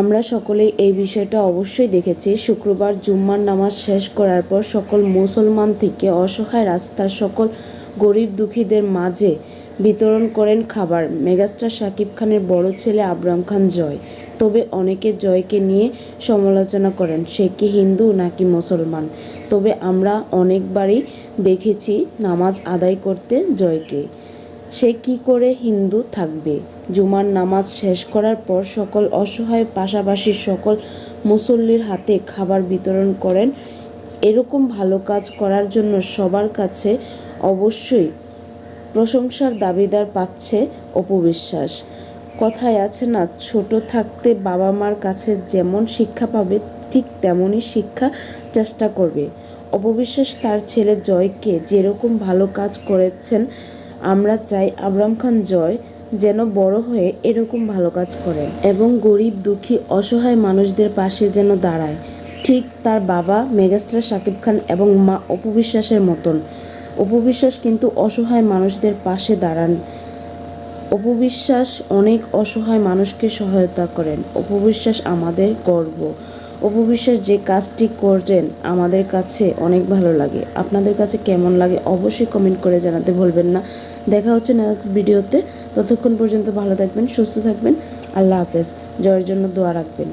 আমরা সকলেই এই বিষয়টা অবশ্যই দেখেছি। শুক্রবার জুম্মার নামাজ শেষ করার পর সকল মুসলমান থেকে অসহায় রাস্তার সকল গরিব দুঃখীদের মাঝে বিতরণ করেন খাবার। মেগাস্টার শাকিব খানের বড় ছেলে আবরাম খান জয়। তবে অনেকে জয়কে নিয়ে সমালোচনা করেন, সে কি হিন্দু নাকি মুসলমান? তবে আমরা অনেকবারই দেখেছি নামাজ আদায় করতে জয়কে। সে কি করে হিন্দু থাকবে? জুমার নামাজ শেষ করার পর সকল অসহায় পাশাপাশি সকল মুসল্লির হাতে খাবার বিতরণ করেন। এরকম ভালো কাজ করার জন্য সবার কাছে অবশ্যই প্রশংসার দাবিদার পাচ্ছে অপবিশ্বাস কথায় আছে না, ছোট থাকতে বাবা মার কাছে যেমন শিক্ষা পাবে, ঠিক তেমনই শিক্ষা চেষ্টা করবে। অপবিশ্বাস তার ছেলে জয়কে যেরকম ভালো কাজ করেছেন, আমরা চাই আবরাম খান জয় যেন বড় হয়ে এরকম ভালো কাজ করে এবং গরিব, দুঃখী, অসহায় মানুষদের পাশে যেন দাঁড়ায়। ঠিক তার বাবা মেগাস্টার শাকিব খান এবং মা অপবিশ্বাসের মতন। অপবিশ্বাস কিন্তু অসহায় মানুষদের পাশে দাঁড়ান। অপবিশ্বাস অনেক অসহায় মানুষকে সহায়তা করেন। অপবিশ্বাস আমাদের গর্ব। অপবিশ্বাস যে কাজটি করেন আমাদের কাছে অনেক ভালো লাগে। আপনাদের কাছে কেমন লাগে অবশ্যই কমেন্ট করে জানাতে ভুলবেন না। দেখা হচ্ছে নেক্সট ভিডিওতে ততক্ষণ পর্যন্ত ভালো থাকবেন, সুস্থ থাকবেন। আল্লাহ হাফেজ। জয়ের জন্য দোয়া রাখবেন।